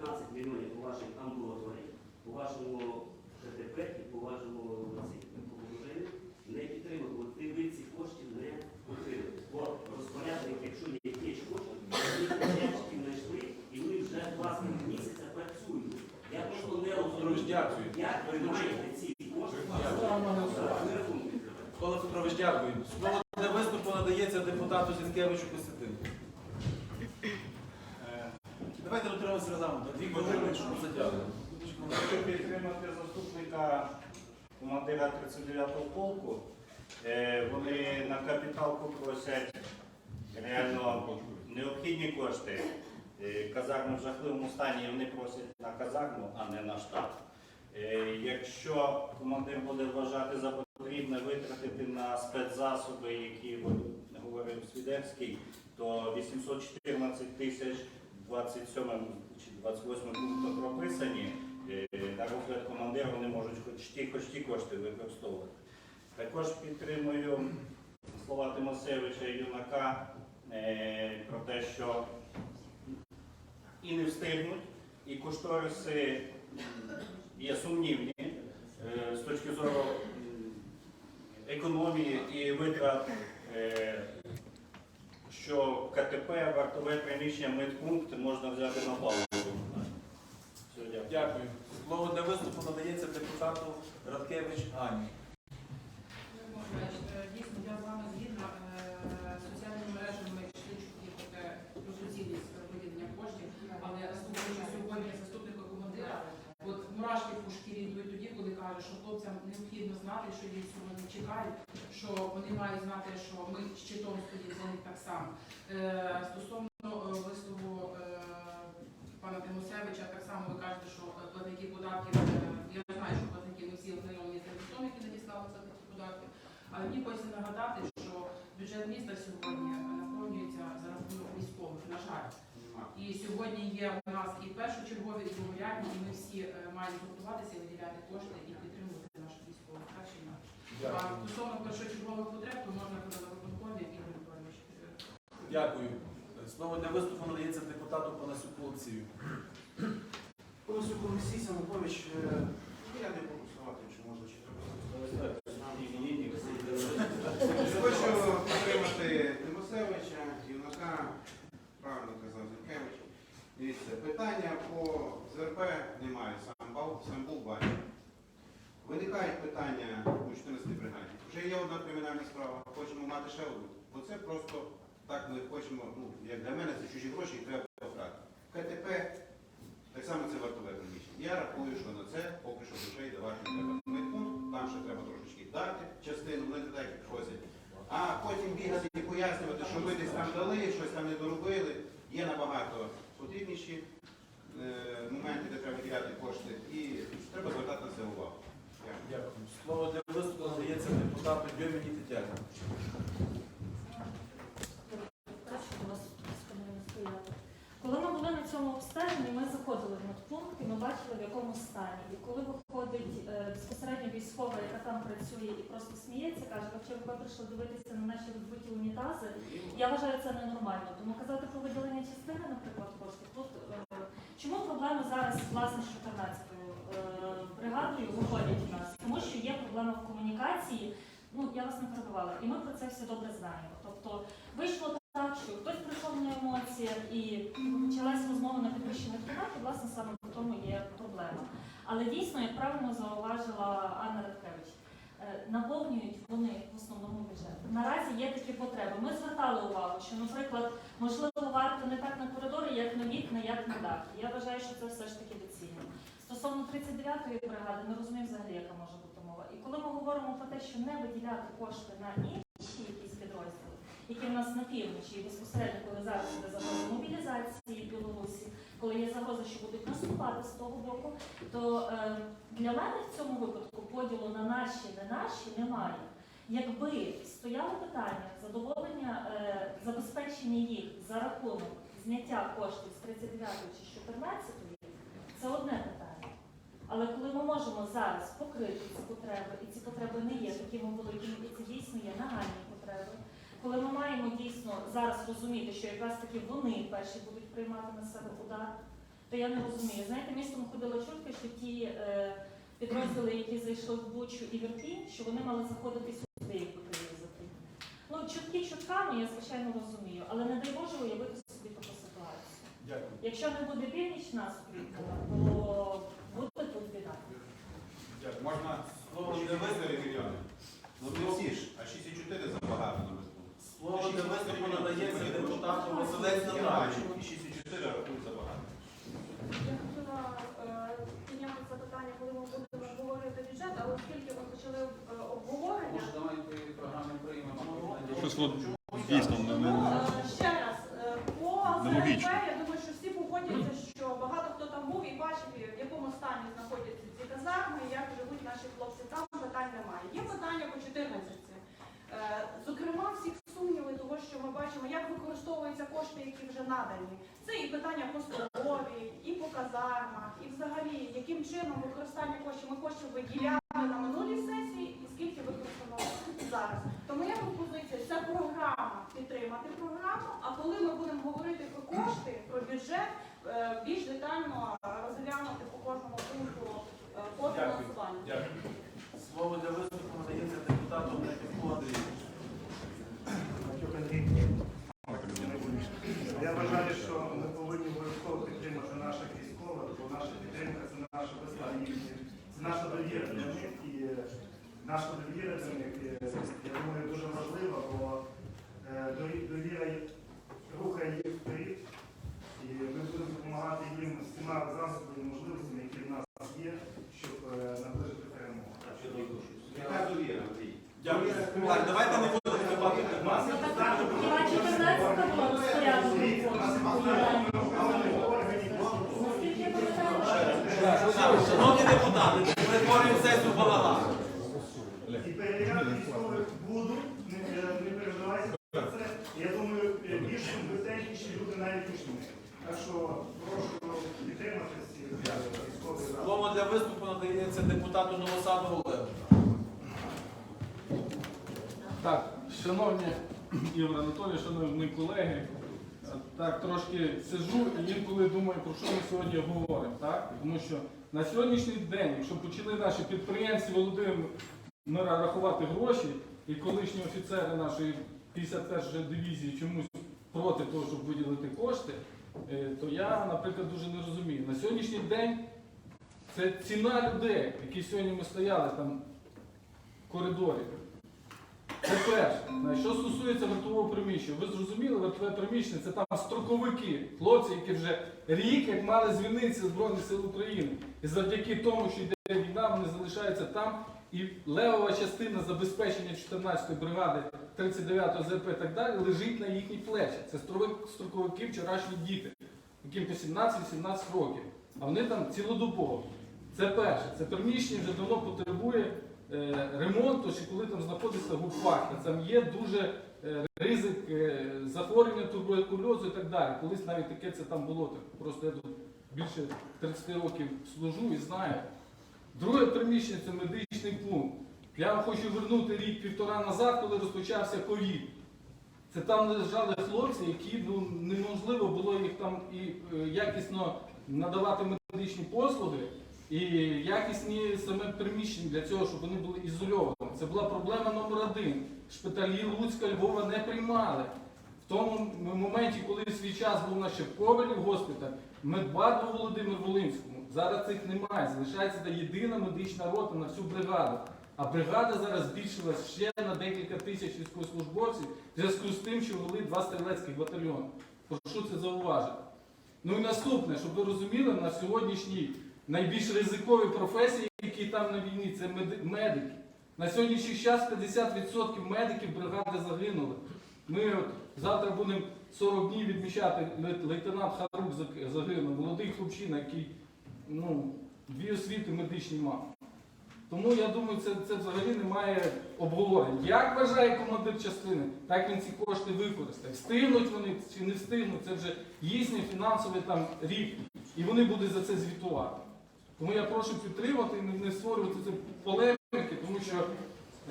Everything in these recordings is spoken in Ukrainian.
роботи на 15 мільйонів по вашій амбулаторії, по вашому КТП і по вашому цій, положенню не підтримати, бо ти ви ці коштів не отримуєте. Бо розпорядник, якщо є якісь кошти, ми подрядчиків знайшли, і ми вже власне місяця працюємо. Я просто не Петрович, розумію, дякую. як ви маєте ці кошти. Дякую. Ви рахунки. Микола Петрович, дякую. Слово для виступу надається депутату Зінкевичу Костянтину. Е, Давайте дотримуємося регламенту. Дві хвилини, щоб затягнути. Хочу підтримати заступника командира 39-го полку. Е, Вони на капіталку просять реально необхідні кошти. Е, Казарми в жахливому стані, вони просять на казарму, а не на штаб. Е, Якщо командир буде вважати за потрібне витратити на спецзасоби, які говорив Свідерський, то 814 тисяч 27 чи 28 пунктах прописані. Е, На розгляд командира вони можуть хоч ті, хоч ті кошти використовувати. Також підтримую слова Тимосевича і Юнака е, про те, що і не встигнуть, і кошториси є сумнівні е, з точки зору економії і витрат, е, що КТП, вартове приміщення, медпункт можна взяти на паузу. Дякую. Слово для виступу надається депутату Радкевич Ані. Миколаївич, е, Дійсно, я з вами згідна. Е, Соціальними мережами те, про доцільність виділення коштів, але слухаючи сьогодні заступника командира, мурашки по йдуть тоді, коли каже, що хлопцям необхідно знати, що їх сьогодні чекають, що вони мають знати, що ми щитом стоїть за них так само. Е, Стосовно е, пана Тимосевича, так само ви кажете, що е, платники податків, е, я знаю, що платники ми всі ознайомлені з листом, які надіслали платники податків. Але мені хочеться нагадати, що бюджет міста сьогодні наповнюється за рахунок військових, на жаль. І сьогодні є у нас і першочергові, і другорядні, і ми всі е, маємо готуватися, виділяти кошти і підтримувати наших військових. Так чи інакше. Стосовно першочергових потреб, то можна буде на Миколаївич. е, Дякую. Слово для виступу надається депутату Панасюку Олексію. Колесо Олексій, Самопович, я не буду голосувати, чи можна, чи треба. Хочу підтримати Тимосевича, Юнака, правильно казав Зінкевич. Дивіться, питання по ЗРП немає, сам, бал- сам був бачив. Виникають питання у 14 бригаді. Вже є одна кримінальна справа, хочемо мати ще одну. Бо це просто так ми хочемо, ну, як для мене, це чужі гроші і треба брати. КТП так само це вартове приміщення. Я рахую, що на це поки що грошей давати не треба. Медпункт, там ще треба трошечки дати частину, вони не так як просять. А потім бігати і пояснювати, що ви десь там дали, щось там не доробили. Є набагато потрібніші е, моменти, де треба діяти кошти. І треба звертати на це увагу. Дякую. Слово для виступу надається депутату Дьоміні Тетяні. Коли ми були на цьому обстеженні, ми заходили в медпункт і ми бачили, в якому стані. І коли виходить е, безпосередньо військова, яка там працює і просто сміється, каже, вчора ви прийшли дивитися на наші розбиті унітази, я вважаю це ненормально. Тому казати про виділення частини, наприклад, коштів, тут е, чому проблеми зараз власне з 14-ю е, бригадою виходять у нас? Тому що є проблема в комунікації. Ну, я вас не перебувала, і ми про це всі добре знаємо. Тобто вийшло так, що хтось прийшов на емоціях і почалась розмова на підвищених тонах, і власне саме в тому є проблема. Але дійсно, як правильно зауважила Анна Радкевич, е, наповнюють вони в основному бюджет. Наразі є такі потреби. Ми звертали увагу, що, наприклад, можливо, варто не так на коридори, як на вікна, як на дах. Я вважаю, що це все ж таки доцільно. Стосовно 39-ї бригади, ми розуміємо взагалі, яка може бути мова. І коли ми говоримо про те, що не виділяти кошти на інші якісь підрозділи, які в нас на півночі, безпосередньо, коли зараз буде загроза мобілізації Білорусі, коли є загроза, що будуть наступати з того боку, то е, для мене в цьому випадку поділу на наші, не наші немає. Якби стояло питання задоволення е, забезпечення їх за рахунок зняття коштів з 39 чи 14, це одне питання. Але коли ми можемо зараз покрити ці потреби, і ці потреби не є такими великими, і це дійсно є нагальні потреби, коли ми маємо дійсно зараз розуміти, що якраз таки вони перші будуть приймати на себе удар, то я не розумію. Знаєте, містом ходила чутка, що ті е, підрозділи, які зайшли в Бучу і Вірпінь, що вони мали заходити сюди, Київ закрити. Ну, чутки чутками, я звичайно розумію, але не дай Боже уявити собі таку ситуацію. Дякую. Якщо не буде північ нас то буде тут біда. Дякую. Можна Слово ще для виставити виступу. мільйони? Ну не всі ж, а 6,4 забагато на виступ. Слово для виступу надається депутату Василець Я Наталію. 6,4 рахують забагато. Я хотіла е, підняти це питання, коли ми будемо обговорювати бюджет, але оскільки ми почали е, обговорення, давайте програми приймемо. Щось дійсно не, тому не, е, ще раз е, по Нелогічно. ЗРП, я думаю, що всі погодяться, що багато хто там був і бачив, в якому стані знаходяться ці казарми, як живуть наші хлопці. Там питань немає. Є питання по 14. Е, Зокрема, всіх сумніви того, що ми бачимо, як використовуються кошти, які вже надані. Це і питання по столові, і по казармах, і взагалі, яким чином використання коштів ми кошти виділяли на минулій сесії, і скільки використано зараз. То моя пропозиція це програма, підтримати програму. А коли ми будемо говорити про кошти, про бюджет, е, більш детально розглянути по кожному пункту е, по Дякую. фінансуванню. Дякую. Слово для виступу надається депутату Гнатюку Андрію. Я вважаю, що ми повинні обов'язково підтримати наших військових, бо наша підтримка це наша безпека, їхня, це наша довіра для них і наша довіра до них, е, я думаю, дуже важлива, бо е, довіра їх рухає їх вперед, і ми будемо допомагати їм всіма засобами, можливостями, які в нас є, щоб е, наближити перемогу. Яка довіра, Дякую. Так, давайте не будемо дебати. Хіба 14 було розпорядку Наскільки я пам'ятаю, Шановні депутати, ми перетворюємо сесію в балаган. І перевіряти військових буду, не, е, не переживайте про це. Я думаю, е, більш компетентніші люди навіть ніж ми. Так що прошу підтримати всіх е, військових. Слово для виступу надається депутату Новосаду Олегу. Так, шановні Ігор Анатолійович, шановні колеги, так трошки сижу і інколи думаю, про що ми сьогодні говоримо. Так? Тому що на сьогоднішній день, якщо почали наші підприємці Володимира рахувати гроші, і колишні офіцери нашої 51-ї дивізії чомусь проти того, щоб виділити кошти, е, то я, наприклад, дуже не розумію. На сьогоднішній день це ціна людей, які сьогодні ми стояли там в коридорі. Це перше. Що стосується вартового приміщення, ви зрозуміли, вартове приміщення це там строковики, хлопці, які вже рік як мали звільнитися Збройних сил України. І завдяки тому, що йде війна, вони залишаються там. І левова частина забезпечення 14-ї бригади, 39-го ЗРП і так далі лежить на їхній плечі. Це строковики- вчорашні діти, яким по 17-18 років. А вони там цілодобово. Це перше. Це приміщення вже давно потребує е, ремонту, чи коли там знаходиться губфак. Там є дуже е, ризик е, захворювання туберкульозу і так далі. Колись навіть таке це там було. Так просто я тут більше 30 років служу і знаю. Друге приміщення це медичний пункт. Я вам хочу вернути рік-півтора назад, коли розпочався ковід. Це там лежали хлопці, які ну, неможливо було їх там і е, якісно надавати медичні послуги, і якісні саме приміщення для цього, щоб вони були ізольовані. Це була проблема номер один. Шпиталі Луцька, Львова не приймали. В тому моменті, коли свій час був наш Ковалів госпіталь, медбат був Володимир Волинському. Зараз цих немає. Залишається єдина медична рота на всю бригаду. А бригада зараз збільшилась ще на декілька тисяч військовослужбовців в зв'язку з тим, що ввели два стрілецьких батальйони. Прошу це зауважити. Ну і наступне, щоб ви розуміли, на сьогоднішній найбільш ризикові професії, які там на війні, це медики. На сьогоднішній час 50% медиків бригади загинули. Ми от завтра будемо 40 днів відмічати лейтенант Харук загинув, молодий хлопчина, який ну, дві освіти медичні мав. Тому я думаю, це, це взагалі немає обговорень. Як вважає командир частини, так він ці кошти використає. Встигнуть вони чи не встигнуть, це вже їхній фінансовий там рік, і вони будуть за це звітувати. Тому я прошу підтримати і не, створювати ці полеміки, тому що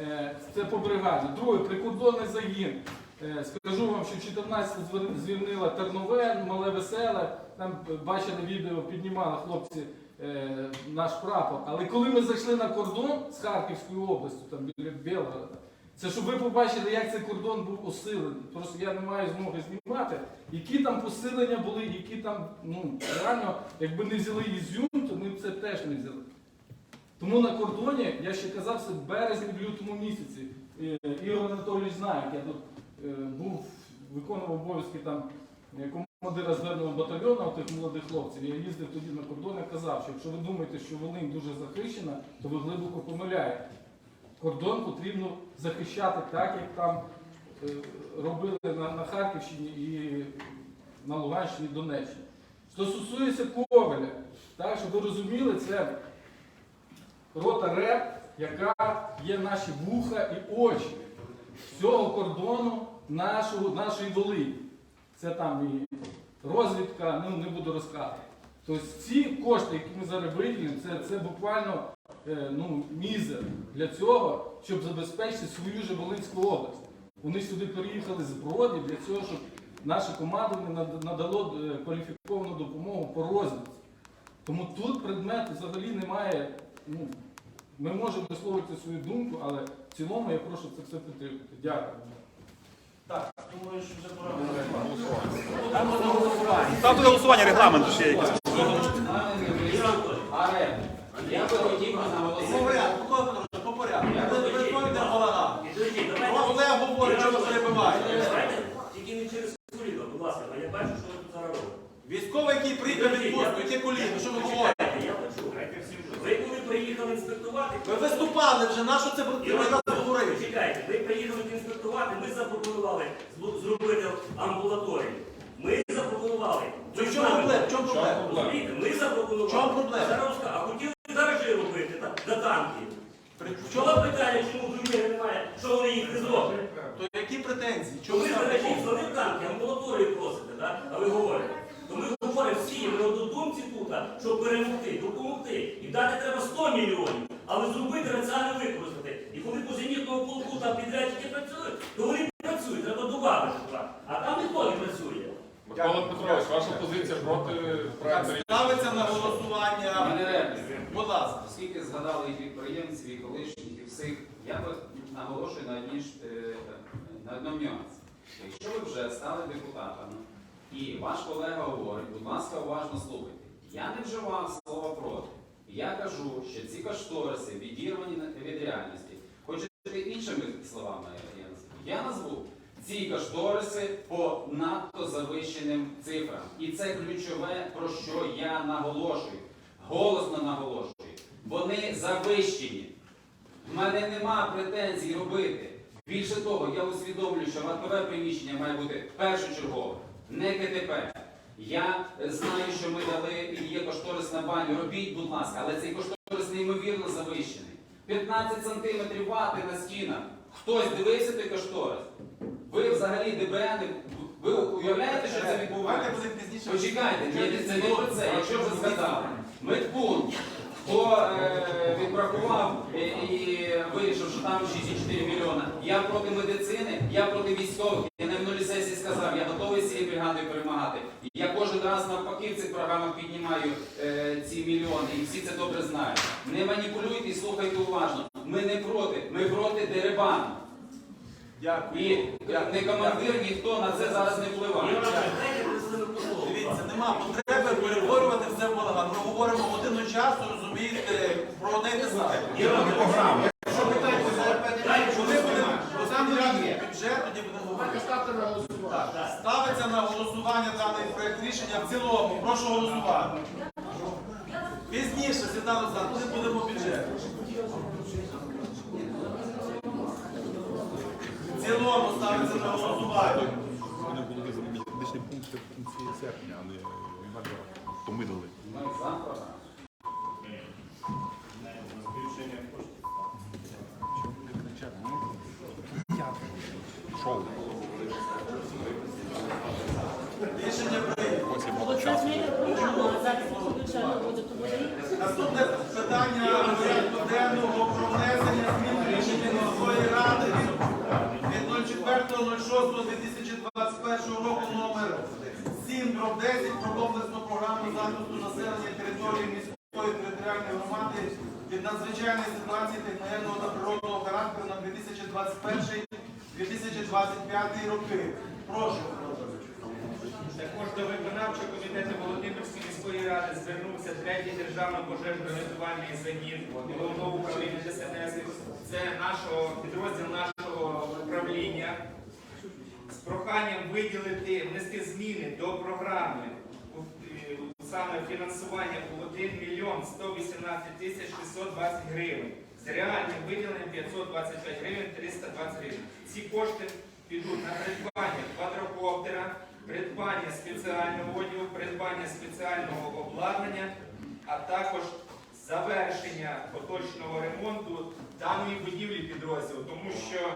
е, це по бригаді. Друге, прикордонний загін. Е, скажу вам, що 14 звер- звільнила Тернове, Мале Веселе. Там бачили відео, піднімали хлопці е, наш прапор. Але коли ми зайшли на кордон з Харківською областю, там біля Білгорода, це щоб ви побачили, як цей кордон був осилений. Просто я не маю змоги знімати, які там посилення були, які там, ну, реально, якби не взяли Ізюм, то ми б це теж не взяли. Тому на кордоні, я ще казав, це березні, в лютому місяці. Е, Ігор Анатолійович знає, як я тут е, був, виконував обов'язки там е, командира зверного батальйону тих молодих хлопців. Я їздив тоді на кордон і казав, що якщо ви думаєте, що Волинь дуже захищена, то ви глибоко помиляєте. Кордон потрібно захищати так, як там е, робили на, на Харківщині і на Луганщині, Донеччині. Що стосується Ковеля, так, щоб ви розуміли, це рота РЕП, яка є наші вуха і очі всього кордону нашого, нашої Волині. Це там і розвідка, ну не буду розказувати. Тобто ці кошти, які ми зараз виділимо, це, це буквально е, ну, мізер для цього, щоб забезпечити свою же Волинську область. Вони сюди переїхали з Броді для цього, щоб наше командування над- надало е, кваліфіковану допомогу по розвідці. Тому тут предмет взагалі немає. Ну, ми можемо висловити свою думку, але в цілому я прошу це все підтримати. Дякую. Так, думаю, що вже пора. Ставте на голосування регламенту ще якісь. Але я би хотів По наголосити. порядку, по порядку. Ви вибачаю. балаган. Підождіть, говорить, що ви перебиваєте. Тільки не через коліно, будь ласка, бо я бачу, що ви тут зараз робите. Військовий, який від відпустку, яке коліно, що ви говорите? Я почув. Ви коли приїхали інспектувати, Ви виступали вже, на що це ви зараз? Чекайте, ви приїхали інспектувати, ми запропонували зробити амбулаторію. Ми запропонували. То в чому проблема? В чому проблема? Ми запропонували. В чому проблема? Розкажу. А хотіли гаражі робити та- на танки. При- В Чого питання, чому довіри немає, що вони їх не зроблять? То які претензії? Чому ви що ви танки, амбулаторію просите, так? а ви говорите. То ми говоримо всі, ми однодумці тут, щоб перемогти, допомогти. І дати треба 100 мільйонів, але зробити раціально використати. І коли по зенітному полку там підрядчики працюють, то вони працюють, треба додати. туди. А там ніхто не працює. Микола Петрович, ваша позиція проти проекту Ставиться на голосування. Будь ласка. Оскільки згадали і підприємців, і колишніх, і всіх, я би наголошую на одній е, на одному нюансі. Якщо ви вже стали депутатами, і ваш колега говорить, будь ласка, уважно слухайте. Я не вживав слова проти. Я кажу, що ці кошториси відірвані від реальності. Хочете іншими словами я назву? Я назву ці кошториси по надто завищеним цифрам. І це ключове, про що я наголошую. Голосно наголошую. Вони завищені. В мене нема претензій робити. Більше того, я усвідомлюю, що вартове приміщення має бути першочергове, не КТП. Я знаю, що ми дали і є кошторис на баню. Робіть, будь ласка, але цей кошторис неймовірно завищений. 15 сантиметрів вати на стінах. Хтось дивився той кошторис? Ви взагалі ДБН, ви уявляєте, що це відбувається? Почекайте, ні, це не про це. Якщо вже згадали, медпункт, хто е, відбракував е, і вирішив, що там 6,4 мільйона. Я проти медицини, я проти військових. Я на минулій сесії сказав, я готовий з цією бригадою перемагати. Я кожен раз навпаки в цих програмах піднімаю е, ці мільйони, і всі це добре знають. Не маніпулюйте і слухайте уважно. Ми не проти, ми проти дерибану. Дякую. І не командир, ніхто на це зараз не впливає. Дивіться, нема потреби перетворювати все в балаган. Ми говоримо годину часу, розумієте, про одне те саме. Ігор Анатолійович, Якщо питання по ЗРП немає, що Коли ми будемо будемо? Бо там розглядати є. бюджет, тоді будемо говорити. Ставте на голосування. Так, Ставиться на голосування даний проект рішення в цілому. Прошу голосувати. Пізніше, Світлана Олександровна, коли будемо бюджет. В цілому ставиться на голосування. Вони були медичні пункти в кінці серпня, а не января. То ми. Захисту населення території міської територіальної громади від надзвичайної ситуації техногенного та природного характеру на 2021-2025 роки. Прошу. Також до виконавчого комітету Володимирської міської ради звернувся третій державний пожежно-рятувальний загін головного управління ДСНС. Це нашого підрозділ нашого управління з проханням виділити, внести зміни до програми саме фінансування у 1 мільйон 118 тисяч 620 гривень. З реальним виділенням 525 гривень 320 гривень. Ці кошти підуть на придбання квадрокоптера, придбання спеціального одягу, придбання спеціального обладнання, а також завершення поточного ремонту даної будівлі підрозділу, тому що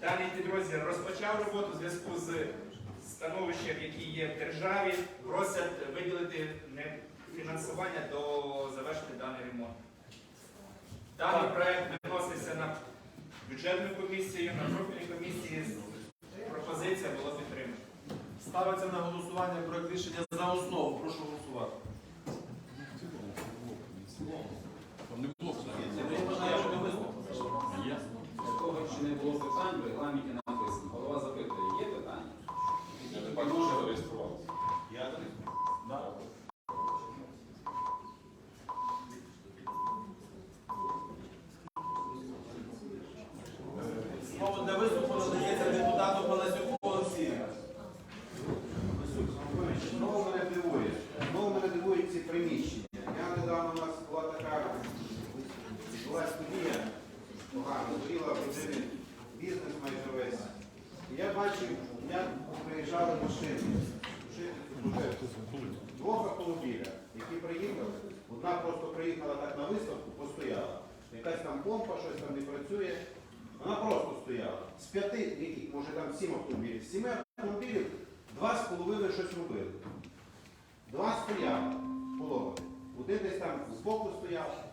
даний підрозділ розпочав роботу в зв'язку з становищем, яке є в державі, просять виділити фінансування до завершення даний ремонт. Даний проект виноситься на бюджетну комісію, на профільній комісії. Пропозиція була підтримана. Ставиться на голосування проект рішення за основу. Прошу голосувати. Там не було питання. Я вважаю, що не висловлено. Для того, що не було питань, в регламенті написано. Голова запитує, є питання? Я не бачу, що зареєструвалося. Я Слово для виступу надається депутату Паласюку Олексію. Знову мене дивує. Знову мене дивують ці приміщення. Я недавно у нас була така була студія погана, горіла родини, бізнес майже весь. І я бачив, як приїжджали машини. тушити цю пожежу. Двох автомобілях, які приїхали, одна просто приїхала так на виставку, постояла. Якась там помпа, щось там не працює. Вона просто стояла. З п'яти, яких, може там сім автомобілів, з сіми автомобілів два з половиною щось робили. Два стояли поломані. Один десь там збоку стояв.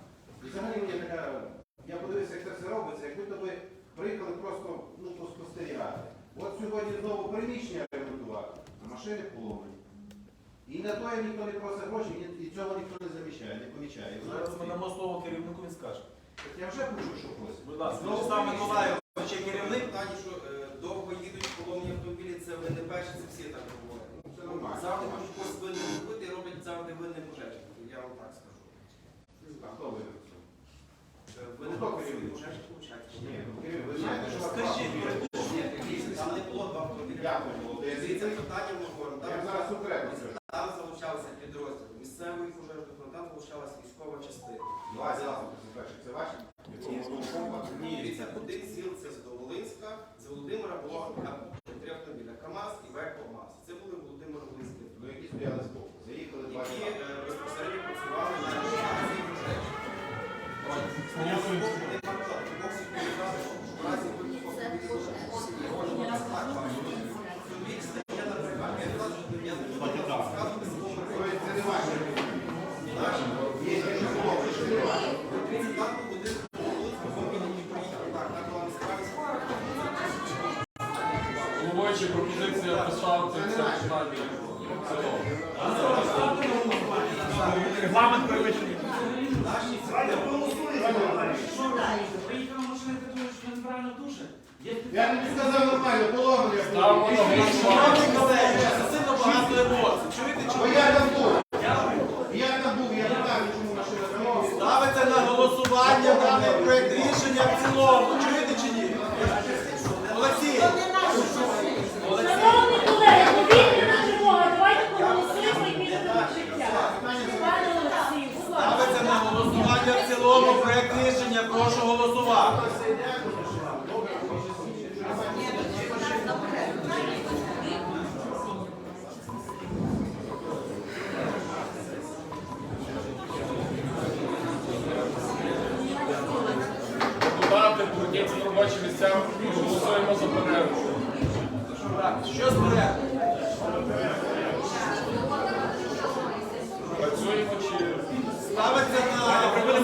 І взагалі мені така, я подивився, як це все робиться, як будто би приїхали просто ну, поспостерігати. От сьогодні знову приміщення ремонтувати, а машини поломані. І на то ніхто не просить гроші, і- цього ніхто не замічає, не помічає. Зараз ми дамо слово керівнику, він скаже. Я вже хочу що просить. Будь ласка, Знову Вячеслав. Миколаївич, є керівник. питання, що е, довго їдуть поломні автомобілі, це ви не перші, це всі так говорять. Це нормально. Завжди хочуть когось винним робити і роблять завжди винним пожежник. Я вам так скажу. А хто винен в цьому? Е, Винним хто керівник? пожежник виходить. Ні, ну, Кирил, ви знаєте, що вас Скажіть, Ні, дивіться, там не було два автомобілі. Як не було? Де Дивіться, питання ми говоримо. Я зараз конкретно скажу. Там залучалися підрозділи місцевої пожежної, там залучалася частина. Два це перше, це ваші? Я тобі сказав нормально, на Шановні колеги, це сильно багато емоцій. Чуєте, Бо я там був.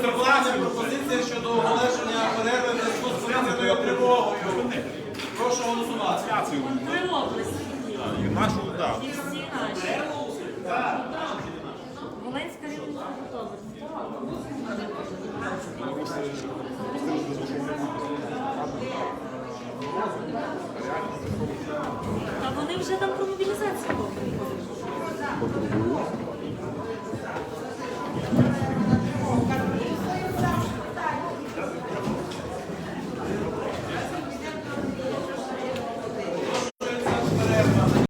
розроблена пропозиція щодо оголошення перерви в з повітряною тривогою. Прошу голосувати. Три. Нашу, так. І. Волинська рівня готова. Та вони вже там про мобілізацію говорять.